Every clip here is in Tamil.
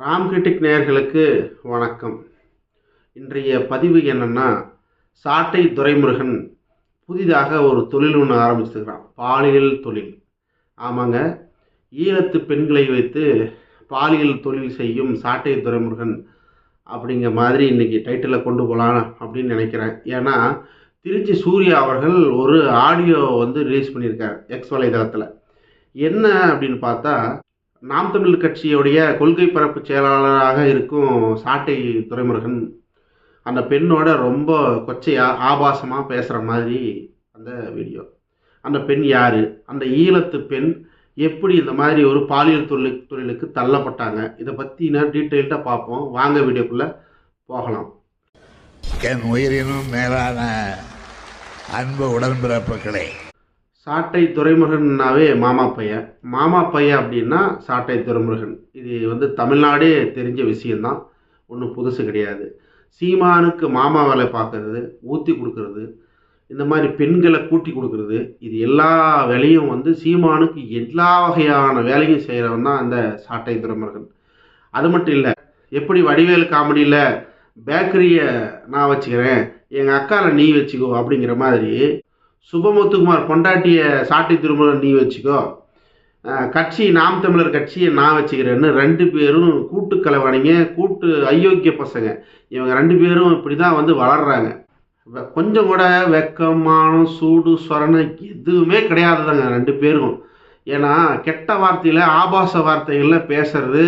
ராம் கிரிட்டிக் நேயர்களுக்கு வணக்கம். இன்றைய பதிவு என்னென்னா சாட்டை துரைமுருகன் புதிதாக ஒரு தொழில் ஒன்று ஆரம்பிச்சிருக்கிறான். பாலியல் தொழில். ஆமாங்க. ஈழத்து பெண்களை வைத்து பாலியல் தொழில் செய்யும் சாட்டை துரைமுருகன் அப்படிங்கிற மாதிரி இன்றைக்கி டைட்டிலில் கொண்டு போகலாம் அப்படின்னு நினைக்கிறேன். ஏன்னா திருச்சி சூர்யா அவர்கள் ஒரு ஆடியோ வந்து ரிலீஸ் பண்ணியிருக்கார் எக்ஸ் வலைதளத்தில் என்ன அப்படின்னு பார்த்தா நாம் தமிழ் கட்சியுடைய கொள்கை பரப்பு செயலாளராக இருக்கும் சாட்டை துறைமுருகன் அந்த பெண்ணோட ரொம்ப கொச்சையாக ஆபாசமாக பேசுகிற மாதிரி அந்த வீடியோ அந்த பெண் யார்? அந்த ஈழத்து பெண் எப்படி இந்த மாதிரி ஒரு பாலியல் தொழில் தொழிலுக்கு தள்ளப்பட்டாங்க? இதை பற்றின டீட்டெயில்டாக பார்ப்போம். வாங்க வீடியோக்குள்ளே போகலாம். என் உயிரினும் மேலான அன்பு உடன்பிறப்புகளே சாட்டை துறைமுருகன்னாவே மாமா பையன். மாமா பையன் அப்படின்னா சாட்டை துறைமுருகன் இது வந்து தமிழ்நாடே தெரிஞ்ச விஷயந்தான் ஒன்றும் புதுசு கிடையாது. சீமானுக்கு மாமா வேலை பார்க்கறது ஊற்றி கொடுக்கறது இந்த மாதிரி பெண்களை கூட்டி கொடுக்கறது இது எல்லா வேலையும் வந்து சீமானுக்கு எல்லா வகையான வேலையும் செய்கிறவன் தான் அந்த சாட்டை துறைமுருகன் அது மட்டும் இல்லை எப்படி வடிவேல் காமெடியில் பேக்கரியை நான் வச்சுக்கிறேன் எங்கள் அக்காவில் நீ வச்சுக்கோ அப்படிங்கிற மாதிரி சுபமுத்துக்குமார் பொண்டாட்டிய சாட்டை திருமணம் நீ வச்சுக்கோ. கட்சி நாம் தமிழர் கட்சியை நான் வச்சுக்கிறேன்னு ரெண்டு பேரும் கூட்டு கலவாணிங்க கூட்டு அயோக்கிய பசங்க. இவங்க ரெண்டு பேரும் இப்படி தான் வந்து வளர்கிறாங்க கொஞ்சம் கூட வெக்கம் மானம் சூடு சொரணம் எதுவுமே கிடையாதுதாங்க ரெண்டு பேரும் ஏன்னா கெட்ட வார்த்தையில் ஆபாச வார்த்தைகளில் பேசுறது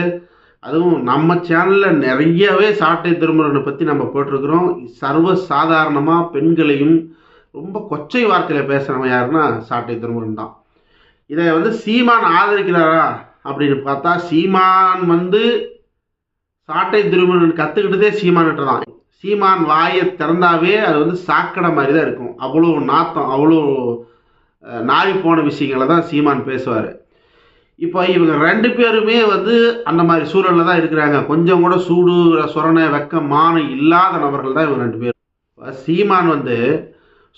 அதுவும் நம்ம சேனலில் நிறையவே சாட்டை திருமணனை பற்றி நம்ம போட்டிருக்கிறோம். சர்வ சாதாரணமாக பெண்களையும் ரொம்ப கொச்சை வார்த்தையில் பேசுகிறவன் யாருன்னா சாட்டை திருமுருகன் தான். இதை வந்து சீமான் ஆதரிக்கிறாரா அப்படின்னு பார்த்தா சீமான் வந்து சாட்டை திருமுருகன் கற்றுக்கிட்டதே சீமான்கிட்ட தான். சீமான் வாயை திறந்தாவே அது வந்து சாக்கடை மாதிரி தான் இருக்கும். அவ்வளோ நாத்தம் அவ்வளோ நாய் போன விஷயங்களை தான் சீமான் பேசுவார். இப்போ இவங்க ரெண்டு பேருமே வந்து அந்த மாதிரி சூழலில் தான் இருக்கிறாங்க. கொஞ்சம் கூட சூடு சொரணை வெக்க மானம் இல்லாத நபர்கள் தான் இவங்க ரெண்டு பேரும். சீமான் வந்து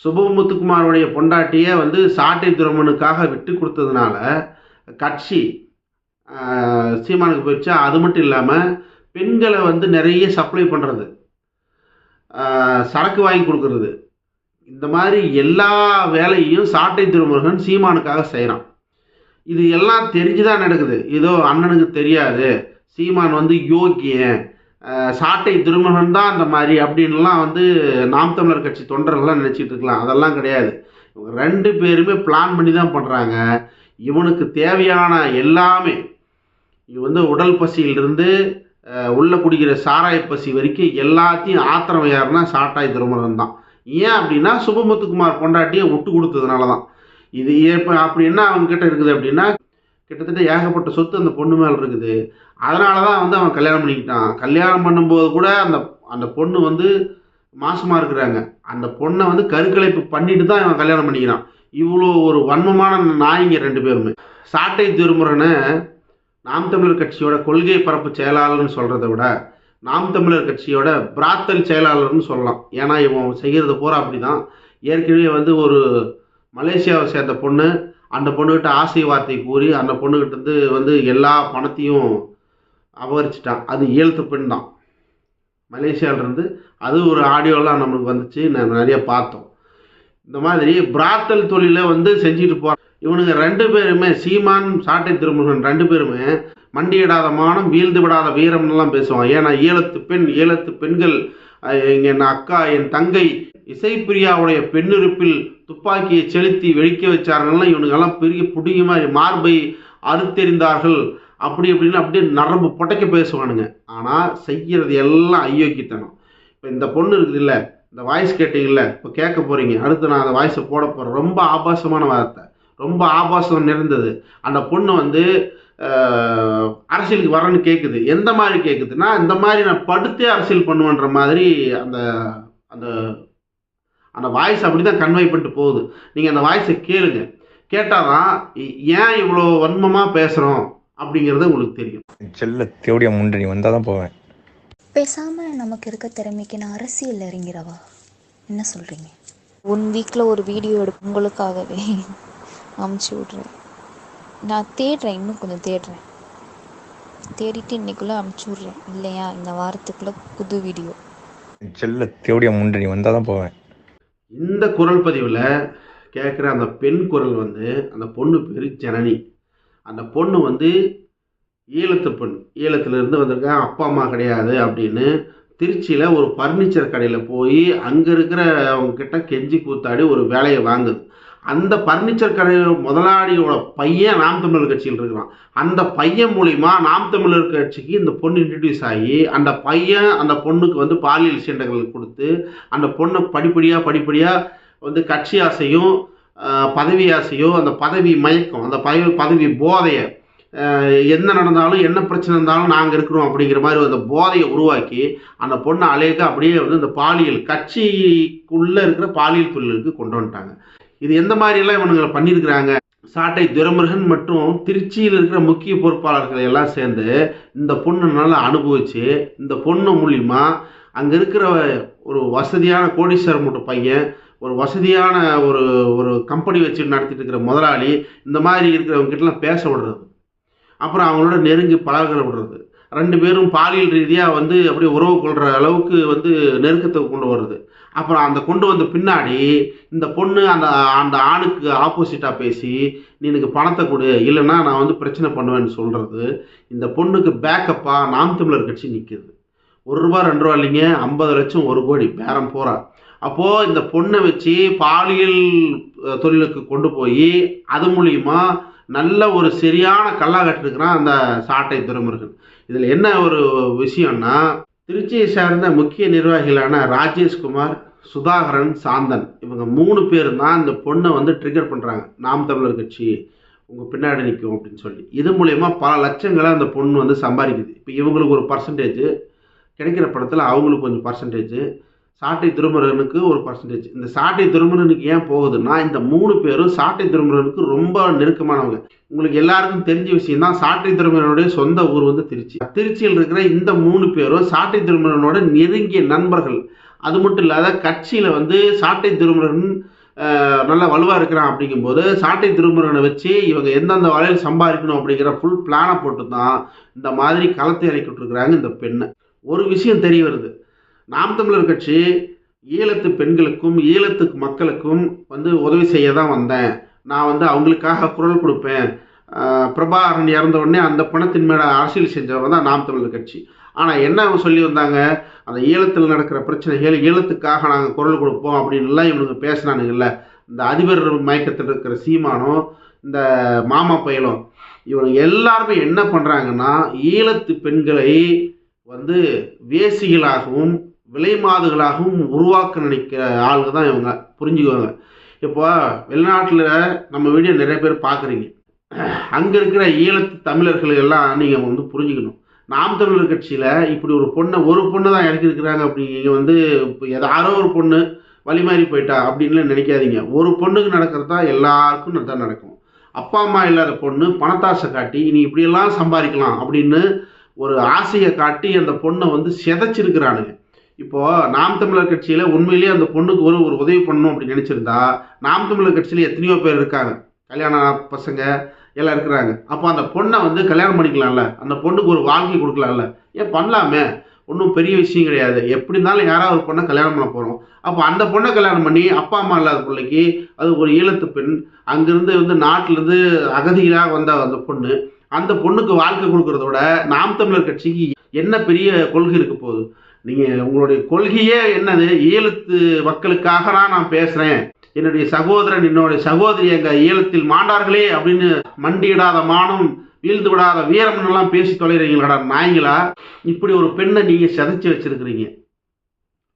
சுபமுத்துக்குமாரோடைய பொண்டாட்டியை வந்து சாட்டை துரமனுக்காக விட்டு கொடுத்ததுனால கட்சி சீமானுக்கு போயிடுச்சா. அது மட்டும் இல்லாமல் பெண்களை வந்து நிறைய சப்ளை பண்ணுறது சரக்கு வாங்கி கொடுக்கறது. இந்த மாதிரி எல்லா வேலையும் சாட்டை திருமுருகன் சீமானுக்காக செய்கிறான் இது எல்லாம் தெரிஞ்சுதான் நடக்குது. ஏதோ அண்ணனுக்கு தெரியாது. சீமான் வந்து யோக்கியன் சாட்டை திருமணம் தான் அந்த மாதிரி அப்படின்லாம் வந்து நாம் தமிழர் கட்சி தொண்டர்கள்லாம் நினச்சிட்டு இருக்கலாம். அதெல்லாம் கிடையாது. ரெண்டு பேருமே பிளான் பண்ணி தான் பண்ணுறாங்க இவனுக்கு தேவையான எல்லாமே இது வந்து உடல் பசியிலிருந்து உள்ளே உள்ள குடிக்கிற சாராய பசி வரைக்கும் எல்லாத்தையும் ஆத்திரம் யாருன்னா சாட்டாய் திருமணம் தான். ஏன் அப்படின்னா சுபமுத்துக்குமார் பொண்டாட்டியை விட்டு கொடுத்ததுனால தான். இது இப்போ அப்படி என்ன அவங்க கிட்ட இருக்குது அப்படின்னா கிட்டத்தட்ட ஏகப்பட்ட சொத்து அந்த பொண்ணு மேலே இருக்குது. அதனால தான் வந்து அவன் கல்யாணம் பண்ணிக்கிட்டான். கல்யாணம் பண்ணும்போது கூட அந்த அந்த பொண்ணு வந்து மாசமாக இருக்கிறாங்க. அந்த பொண்ணை வந்து கருக்கலைப்பு பண்ணிட்டு தான் இவன் கல்யாணம் பண்ணிக்கிறான். இவ்வளோ ஒரு வன்மமான நாய்ங்க ரெண்டு பேருமே. சாட்டை திருமுறைன்னு நாம் தமிழர் கட்சியோட கொள்கை பரப்பு செயலாளர்னு சொல்கிறத விட நாம் தமிழர் கட்சியோட பிராத்தல் செயலாளர்னு சொல்லலாம். ஏன்னா இவன் செய்கிறது பூரா அப்படி தான் ஏற்கனவே வந்து ஒரு மலேசியாவை சேர்ந்த பொண்ணு அந்த பொண்ணுக்கிட்ட ஆசை வார்த்தை கூறி அந்த பொண்ணுக்கிட்ட வந்து எல்லா பணத்தையும் அபகரிச்சிட்டான். அது ஈழத்து பெண் தான். மலேசியாவிலேருந்து அது ஒரு ஆடியோலாம் நம்மளுக்கு வந்துச்சு. நான் நிறைய பார்த்தோம். இந்த மாதிரி பிராத்தல் தொழிலை வந்து செஞ்சுட்டு போகிறான் இவனுங்க ரெண்டு பேருமே சீமான் சாட்டை திருமுருகன் ரெண்டு பேருமே மண்டியிடாத மானம் வீழ்ந்து விடாத வீரம்லாம் பேசுவான் ஏன்னா ஈழத்து பெண் ஈழத்து பெண்கள் என் அக்கா என் தங்கை இசைப்பிரியாவுடைய பெண்ணிருப்பில் துப்பாக்கியை செலுத்தி வெடிக்க வச்சார்கள்லாம் இவனுங்கெல்லாம் பெரிய புடிங்க மாதிரி மார்பை அறுத்தெறிந்தார்கள். அப்படி இப்படின்னு அப்படியே நரம்பு புடைக்க பேசுவானுங்க. ஆனால் செய்கிறது எல்லாம் ஐயோக்கித்தனம் இப்போ இந்த பொண்ணு இருக்குது இல்லை இந்த வாய்ஸ் கேட்டிங்கல்ல இப்போ கேட்க போகிறீங்க அடுத்து நான் அந்த வாய்ஸை போட போகிறேன் ரொம்ப ஆபாசமான வார்த்தை. ரொம்ப ஆபாசம் நிறைந்தது. அந்த பொண்ணு வந்து அரசியலுக்கு வரேன்னு கேட்குது எந்த மாதிரி கேட்குதுன்னா இந்த மாதிரி நான் படுத்தே அரசியல் பண்ணுவேன்ற மாதிரி அந்த அந்த அந்த வாய்ஸ் அப்படி தான் கன்வை பண்ணிட்டு போகுது. நீங்கள் அந்த வாய்ஸை கேளுங்க. கேட்டால் தான் ஏன் இவ்வளோ வன்மமாக பேசுகிறோம் அப்படிங்கிறது உங்களுக்கு தெரியும். செல்ல தேவடியா முண்டை நீ வந்தால் தான் போவேன். பேசாம நமக்கு இருக்க திறமைக்கு நான் அரசியல் இறங்கிறவா? என்ன சொல்றீங்க? ஒன் வீக்கில் ஒரு வீடியோ எடுப்பு உங்களுக்காகவே அமுச்சு விட்றேன். நான் தேடுறேன் இன்னும் கொஞ்சம் தேடுறேன். தேடிட்டு இன்னைக்குள்ளே அனுப்பிச்சி விட்றேன். இல்லையா? இந்த வாரத்துக்குள்ளே புது வீடியோ. செல்ல தேவடியா முண்டை நீ வந்தால் தான் போவேன். இந்த குரல் பதிவில் கேட்குற அந்த பெண் குரல் வந்து அந்த பொண்ணு பேர் ஜனனி. அந்த பொண்ணு வந்து ஈழத்து பெண். ஈழத்துலேருந்து வந்திருக்கேன் அப்பா அம்மா கிடையாது அப்படின்னு திருச்சியில் ஒரு ஃபர்னிச்சர் கடையில் போய் அங்கே இருக்கிற அவங்கக்கிட்ட கெஞ்சி கூத்தாடி ஒரு வேலையை வாங்குது. அந்த ஃபர்னிச்சர் கடையில் முதலாளியோட பையன் நாம் தமிழர் கட்சியில் இருக்கிறான். அந்த பையன் மூலிமா நாம் தமிழர் கட்சிக்கு இந்த பொண்ணு இன்ட்ரடியூஸ் ஆகி அந்த பையன் அந்த பொண்ணுக்கு வந்து பாலியல் சீண்டங்கள் கொடுத்து அந்த பொண்ணை படிப்படியாக படிப்படியாக வந்து கட்சி ஆசையும் பதவி ஆசையும் அந்த பதவி மயக்கம் அந்த பதவி பதவி போதையை என்ன நடந்தாலும் என்ன பிரச்சனை இருந்தாலும் நாங்கள் இருக்கிறோம் அப்படிங்கிற மாதிரி அந்த போதையை உருவாக்கி அந்த பொண்ணை அழைக்க அப்படியே வந்து இந்த பாலியல் கட்சிக்குள்ளே இருக்கிற பாலியல் தொழிலுக்கு கொண்டு வந்துட்டாங்க. இது எந்த மாதிரியெல்லாம் இவனுங்களை பண்ணியிருக்கிறாங்க? சாட்டை துரமுருகன் மற்றும் திருச்சியில் இருக்கிற முக்கிய பொறுப்பாளர்கள் எல்லாம் சேர்ந்து இந்த பொண்ணு நல்லா அனுபவிச்சு இந்த பொண்ணு மூலிமா அங்கே இருக்கிற ஒரு வசதியான கோடீஸ்வரம் மட்டும் பையன் ஒரு வசதியான ஒரு ஒரு கம்பெனி வச்சு நடத்திட்டு இருக்கிற முதலாளி இந்த மாதிரி இருக்கிறவங்க கிட்டலாம் பேச விடுறது. அப்புறம் அவங்களோட நெருங்கி பழக விடுறது. ரெண்டு பேரும் பாலியல் ரீதியாக வந்து அப்படியே உறவு கொள்கிற அளவுக்கு வந்து நெருக்கத்தை கொண்டு வருது அப்புறம் அந்த கொண்டு வந்த பின்னாடி இந்த பொண்ணு அந்த அந்த ஆணுக்கு ஆப்போசிட்டாக பேசி நீ எனக்கு பணத்தை கொடு இல்லைன்னா நான் வந்து பிரச்சனை பண்ணுவேன்னு சொல்கிறது இந்த பொண்ணுக்கு பேக்கப்பாக நாம் தமிழர் கட்சி நிற்கிது ஒரு ரூபா ரெண்டு ரூபா இல்லைங்க ஐம்பது லட்சம் ஒரு கோடி பேரம் போகிறா அப்போது இந்த பொண்ணை வச்சு பாலியல் தொழிலுக்கு கொண்டு போய் அது மூலிமா நல்ல ஒரு சரியான கல்லா கட்டிருக்கிறான் அந்த சாட்டை துறைமுருகன். இதில் என்ன ஒரு விஷயம்னா திருச்சியை சார்ந்த முக்கிய நிர்வாகிகளான ராஜேஷ்குமார் சுதாகரன் சாந்தன் இவங்க மூணு பேர் தான் இந்த பொண்ணை வந்து ட்ரிகர் பண்ணுறாங்க நாம் தமிழர் கட்சி உங்கள் பின்னாடி நிற்கும் அப்படின்னு சொல்லி. இது மூலயமா பல லட்சங்களை அந்த பொண்ணு வந்து சம்பாதிக்குது. இப்போ இவங்களுக்கு ஒரு பர்சன்டேஜ் கிடைக்கிற படத்தில் அவங்களுக்கு கொஞ்சம் பர்சன்டேஜ் சாட்டை திருமுருகனுக்கு ஒரு பர்சன்டேஜ் இந்த சாட்டை திருமுருகனுக்கு ஏன் போகுதுன்னா இந்த மூணு பேரும் சாட்டை திருமுருகனுக்கு ரொம்ப நெருக்கமானவங்க. உங்களுக்கு எல்லாருக்கும் தெரிஞ்ச விஷயம் தான் சாட்டை திருமுருகனுடைய சொந்த ஊர் வந்து திருச்சி. திருச்சியில் இருக்கிற இந்த மூணு பேரும் சாட்டை திருமுருகனோட நெருங்கிய நண்பர்கள். அது மட்டும் இல்லாத கட்சியில் வந்து சாட்டை திருமுருகன் நல்லா வலுவாக இருக்கிறான் அப்படிங்கும்போது சாட்டை திருமுருகனை வச்சு இவங்க எந்தெந்த வலையில் சம்பாதிக்கணும் அப்படிங்கிற ஃபுல் பிளானை போட்டு தான் இந்த மாதிரி களத்தை இறக்கிட்டு இருக்கிறாங்க இந்த பெண்ணை. ஒரு விஷயம் தெரிய வருது. நாம் தமிழர் கட்சி ஈழத்து பெண்களுக்கும் ஈழத்து மக்களுக்கும் வந்து உதவி செய்ய தான் வந்தேன். நான் வந்து அவங்களுக்காக குரல் கொடுப்பேன். பிரபாகரன் இறந்த உடனே அந்த பணத்தின் மேலே அரசியல் செஞ்சவர் தான் நாம் தமிழர் கட்சி. ஆனால் என்ன அவங்க சொல்லி வந்தாங்க? அந்த ஈழத்தில் நடக்கிற பிரச்சனைகள் ஈழத்துக்காக நாங்கள் குரல் கொடுப்போம் அப்படின்லாம் இவனுங்க பேசினானுங்கல்ல இந்த அதிபர் மயக்கத்தில் இருக்கிற சீமானும் இந்த மாமா பயலும் இவனுங்க எல்லாருமே என்ன பண்ணுறாங்கன்னா ஈழத்து பெண்களை வந்து வேசிகளாகவும் விலைமாதுகளாகவும் உருவாக்க நினைக்கிற ஆளுங்க தான் இவங்க. புரிஞ்சுக்குவாங்க இப்போ வெளிநாட்டில் நம்ம வீடியோ நிறைய பேர் பார்க்குறீங்க. அங்கே இருக்கிற ஈழத்து தமிழர்கள் எல்லாம் நீங்கள் வந்து புரிஞ்சுக்கணும். நாம் தமிழர் கட்சியில் இப்படி ஒரு பொண்ணை ஒரு பொண்ணு தான் இறக்கிருக்கிறாங்க அப்படிங்க வந்து இப்போ யாரோ ஒரு பொண்ணு வழி மாறி போயிட்டா அப்படின்லாம் நினைக்காதீங்க. ஒரு பொண்ணுக்கு நடக்கிறது தான் எல்லாருக்கும் தான் நடக்கும். அப்பா அம்மா இல்லாத பொண்ணு பணத்தாசை காட்டி நீ இப்படியெல்லாம் சம்பாதிக்கலாம் அப்படின்னு ஒரு ஆசையை காட்டி அந்த பொண்ணை வந்து சிதைச்சிருக்கிறானுங்க. இப்போ நாம் தமிழர் கட்சியில் உண்மையிலேயே அந்த பொண்ணுக்கு ஒரு ஒரு உதவி பண்ணணும் அப்படின்னு நினச்சிருந்தா நாம் தமிழர் கட்சியில் எத்தனையோ பேர் இருக்காங்க. கல்யாண பசங்க எல்லாம் இருக்கிறாங்க. அப்போ அந்த பொண்ணை வந்து கல்யாணம் பண்ணிக்கலாம்ல? அந்த பொண்ணுக்கு ஒரு வாழ்க்கை கொடுக்கலாம்ல? ஏன் பண்ணலாமே? ஒன்றும் பெரிய விஷயம் கிடையாது. எப்படி இருந்தாலும் யாராவது ஒரு பொண்ணை கல்யாணம் பண்ண போகிறோம் அப்போ அந்த பொண்ணை கல்யாணம் பண்ணி அப்பா அம்மா இல்லாத பிள்ளைக்கு அது ஒரு ஈழத்து பெண். அங்கேருந்து வந்து நாட்டிலேருந்து அகதிகளாக வந்த அந்த பொண்ணு. அந்த பொண்ணுக்கு வாழ்க்கை கொடுக்கறத விட நாம் தமிழர் கட்சிக்கு என்ன பெரிய கொள்கை இருக்க போகுது? நீங்கள் உங்களுடைய கொள்கையே என்னது? ஈழத்து மக்களுக்காக தான் நான் பேசுகிறேன் என்னுடைய சகோதரன் என்னுடைய சகோதரி எங்கள் ஈழத்தில் மாண்டார்களே அப்படின்னு மண்டியிடாத மானம் வீழ்ந்து விடாத வீரம்னு எல்லாம் பேசி தொலைகிறீங்களா நாய்ங்களா இப்படி ஒரு பெண்ணை நீங்கள் சிதைச்சி வச்சிருக்கிறீங்க.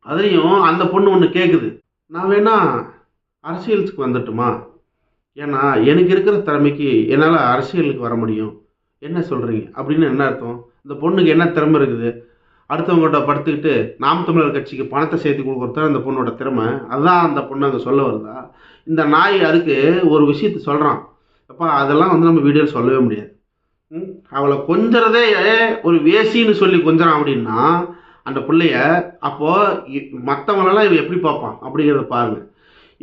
அதையும் அந்த பொண்ணு ஒன்று கேட்குது நான் வேணா அரசியலுக்கு வந்துட்டுமா? ஏன்னா எனக்கு இருக்கிற திறமைக்கு என்னால் அரசியலுக்கு வர முடியும். என்ன சொல்கிறீங்க அப்படின்னு என்ன அர்த்தம்? இந்த பொண்ணுக்கு என்ன திறமை இருக்குது? அடுத்தவங்கள்ட்ட படுத்துக்கிட்டு நாம் தமிழர் கட்சிக்கு பணத்தை சேர்த்து கொடுக்குறது அந்த பொண்ணோட திறமை. அதுதான் அந்த பொண்ணு அங்கே சொல்ல வருதா? இந்த நாய் அதுக்கு ஒரு விஷயத்த சொல்கிறான் அப்பா அதெல்லாம் வந்து நம்ம வீடியோவில் சொல்லவே முடியாது. அவளை கொஞ்சறதே ஒரு வேசின்னு சொல்லி கொஞ்சறான் அப்படின்னா அந்த பிள்ளைய அப்போது மற்றவங்களெல்லாம் இவன் எப்படி பார்ப்பான் அப்படிங்கிறத பாருங்க.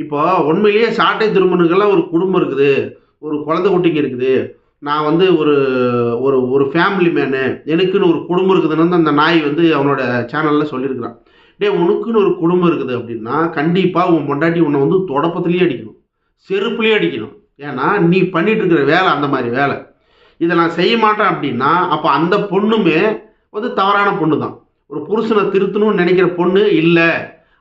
இப்போ உண்மையிலேயே சாட்டை திருமணுக்கெல்லாம் ஒரு குடும்பம் இருக்குது. ஒரு குழந்தை குட்டிங்க இருக்குது. நான் வந்து ஒரு ஒரு ஒரு ஃபேமிலி மேனு எனக்குன்னு ஒரு குடும்பம் இருக்குதுன்னு வந்து அந்த நாய் வந்து அவனோட சேனலில் சொல்லியிருக்கிறான். டேய் உனக்குன்னு ஒரு குடும்பம் இருக்குது அப்படின்னா கண்டிப்பாக உன் பொண்டாட்டி உன்னை வந்து தொடப்பத்துலேயே அடிக்கணும். செருப்புலேயே அடிக்கணும். ஏன்னா நீ பண்ணிட்டு இருக்கிற வேலை அந்த மாதிரி வேலை. இதை நான் செய்ய மாட்டேன் அப்படின்னா அப்போ அந்த பொண்ணுமே வந்து தவறான பொண்ணு தான் ஒரு புருஷனை திருத்தணும்னு நினைக்கிற பொண்ணு இல்லை.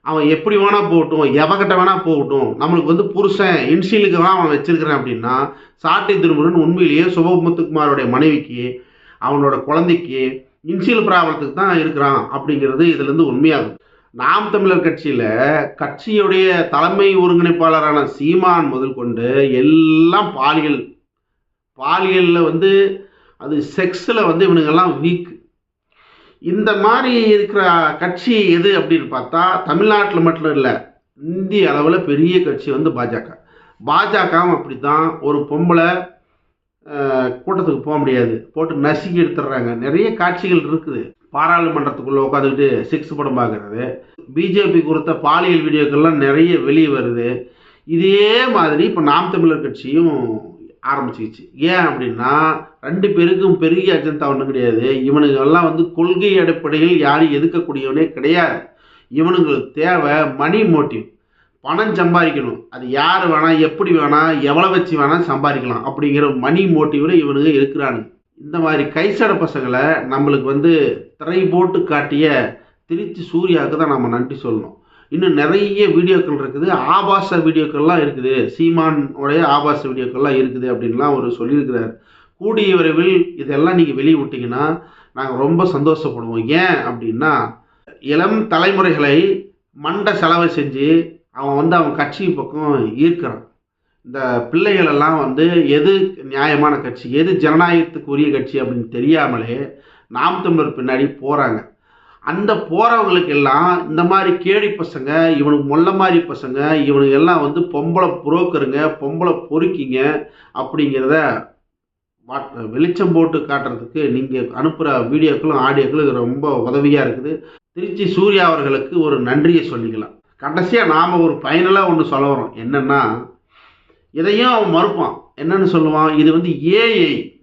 அவன் எப்படி வேணா போகட்டும் எவகிட்ட வேணா போகட்டும் நம்மளுக்கு வந்து புருஷன் இன்சியலுக்கு தான் அவன் வச்சிருக்கிறான் அப்படின்னா சாட்டை திருமுருகன் உண்மையிலேயே சுபமுத்துக்குமாரோடைய மனைவிக்கு அவனோட குழந்தைக்கு இன்சியல் ப்ராப்ளத்துக்கு தான் இருக்கிறான் அப்படிங்கிறது இதுலேருந்து உண்மையாகும். நாம் தமிழர் கட்சியில் கட்சியுடைய தலைமை ஒருங்கிணைப்பாளரான சீமான் முதல் கொண்டு எல்லாம் பாலியல் பாலியலில் வந்து அது செக்ஸில் வந்து இவனுங்கெல்லாம் வீக் இந்த மாதிரி இருக்கிற கட்சி எது அப்படின்னு பார்த்தா தமிழ்நாட்டில் மட்டும் இல்லை இந்திய அளவில் பெரிய கட்சி வந்து பாஜக. பாஜகவும் அப்படி தான் ஒரு பொம்பளை கூட்டத்துக்கு போக முடியாது. போட்டு நசுக்கி எடுத்துடுறாங்க. நிறைய காட்சிகள் இருக்குது. பாராளுமன்றத்துக்குள்ளே உட்காந்துக்கிட்டு சிக்ஸ் படம் பார்க்குறது. பிஜேபி கொடுத்த பாலியல் வீடியோக்கள்லாம் நிறைய வெளியே வருது. இதே மாதிரி இப்போ நாம் தமிழர் கட்சியும் ஆரம்பிச்சிச்சு ஏன் அப்படின்னா ரெண்டு பேருக்கும் பெரிய அஜந்தா ஒன்றும் கிடையாது. இவனுங்க எல்லாம் வந்து கொள்கை அடிப்படையில் யாரும் எதுக்கக்கூடியவனே கிடையாது. இவனுங்களுக்கு தேவை மணி மோட்டிவ் பணம் சம்பாதிக்கணும். அது யார் வேணால் எப்படி வேணால் எவ்வளோ வச்சு வேணால் சம்பாதிக்கலாம் அப்படிங்கிற மணி மோட்டிவில் இவனுங்க இருக்கிறானுங்க. இந்த மாதிரி கைசட பசங்களை நம்மளுக்கு வந்து திரை போட்டு காட்டிய திருச்சி சூர்யாவுக்கு தான் நம்ம நன்றி சொல்லணும். இன்னும் நிறைய வீடியோக்கள் இருக்குது. ஆபாச வீடியோக்கள்லாம் இருக்குது. சீமானோடைய ஆபாச வீடியோக்கள்லாம் இருக்குது அப்படின்லாம் அவர் சொல்லியிருக்கிறார். கூடிய விரைவில் இதெல்லாம் நீங்கள் வெளியே விட்டீங்கன்னா நாங்கள் ரொம்ப சந்தோஷப்படுவோம். ஏன் அப்படின்னா இளம் தலைமுறைகளை மண்டை செலவை செஞ்சு அவன் வந்து அவன் கட்சி பக்கம் ஈர்க்கிறான். இந்த பிள்ளைகளெல்லாம் வந்து எது நியாயமான கட்சி எது ஜனநாயகத்துக்கு உரிய கட்சி அப்படின்னு தெரியாமலே நாம் தமிழர் பின்னாடி போகிறாங்க அந்த போகிறவங்களுக்கு எல்லாம் இந்த மாதிரி கேடி பசங்க இவனுக்கு மொல்ல மாதிரி பசங்க இவனுக்கு எல்லாம் வந்து பொம்பளை புரோக்கருங்க பொம்பளை பொறுக்கிங்க அப்படிங்கிறத வெளிச்சம் போட்டு காட்டுறதுக்கு நீங்கள் அனுப்புகிற வீடியோக்களும் ஆடியோக்களும் இது ரொம்ப உதவியாக இருக்குது. திருச்சி சூர்யா அவர்களுக்கு ஒரு நன்றியை சொல்லிக்கலாம். கடைசியாக நாம் ஒரு ஃபைனலாக ஒன்று சொல்ல வரோம் என்னென்னா இதையும் அவன் மறுப்பான். என்னன்னு சொல்லுவான்? இது வந்து ஏஐ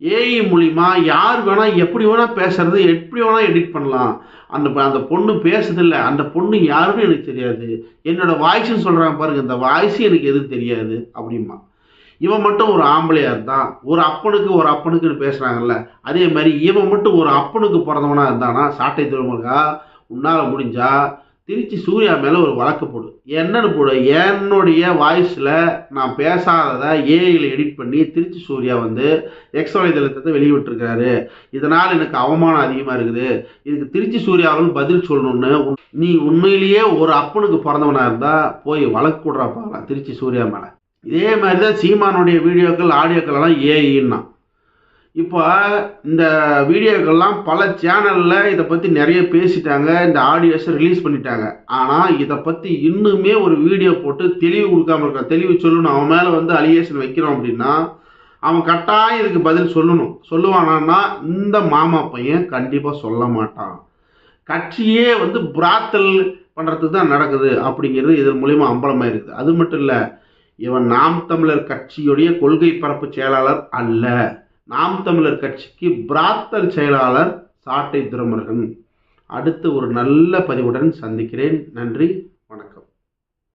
ஏஐ மூலிமா யார் வேணால் எப்படி வேணால் பேசுறது எப்படி வேணால் எடிட் பண்ணலாம். அந்த ப- அந்த பொண்ணு பேசுதில்ல. அந்த பொண்ணு யாருன்னு எனக்கு தெரியாது. என்னோட வாய்ஸ்ன்னு சொல்கிறாங்க பாருங்கள் இந்த வாய்ஸும் எனக்கு எதுவும் தெரியாது. அப்படிமா இவன் மட்டும் ஒரு ஆம்பளையாக இருந்தான் ஒரு அப்பனுக்கு ஒரு அப்பனுக்குன்னு பேசுகிறாங்கல்ல அதே மாதிரி இவன் மட்டும் ஒரு அப்பனுக்கு பிறந்தவனாக இருந்தானா சாட்டை திருமருகா உன்னால் முடிஞ்சா திருச்சி சூர்யா மேலே ஒரு வழக்கு போடு. என்னன்னு போடு. என்னுடைய வாய்ஸில் நான் பேசாததை ஏஐயில் எடிட் பண்ணி திருச்சி சூர்யா வந்து எக்ஸ் வலைதளத்தை வெளியிட்டிருக்காரு இதனால் எனக்கு அவமானம் அதிகமாக இருக்குது. இதுக்கு திருச்சி சூர்யாவில் பதில் சொல்லணும்னு நீ உண்மையிலேயே ஒரு அப்பனுக்கு பிறந்தவனாக இருந்தால் போய் வழக்கு கூடுறா திருச்சி சூர்யா மேலே. இதே மாதிரி தான் சீமானுடைய வீடியோக்கள் ஆடியோக்கள் எல்லாம் ஏஐன்னா இப்போ இந்த வீடியோக்கள்லாம் பல சேனலில் இதை பற்றி நிறைய பேசிட்டாங்க இந்த ஆடியோஸை ரிலீஸ் பண்ணிட்டாங்க. ஆனால் இதை பற்றி இன்னுமே ஒரு வீடியோ போட்டு தெளிவு கொடுக்காம இருக்கான். தெளிவு சொல்லணும். அவன் மேலே வந்து அலிகேஷன் வைக்கிறோம் அப்படின்னா அவன் கட்டாயம் இதுக்கு பதில் சொல்லணும். சொல்லுவானான்னா இந்த மாமா பையன் கண்டிப்பாக சொல்ல மாட்டான். கட்சியே வந்து பிராத்தல் பண்ணுறதுக்கு தான் நடக்குது அப்படிங்கிறது இதன் மூலிமா அம்பலமாக இருக்குது அது மட்டும் இல்லை இவன் நாம் தமிழர் கட்சியுடைய கொள்கை பரப்பு செயலாளர் அல்ல. நாம் தமிழர் கட்சிக்கு பிராத்தல் செயலாளர் சாட்டை துரமுருகன். அடுத்து ஒரு நல்ல பதிவுடன் சந்திக்கிறேன். நன்றி.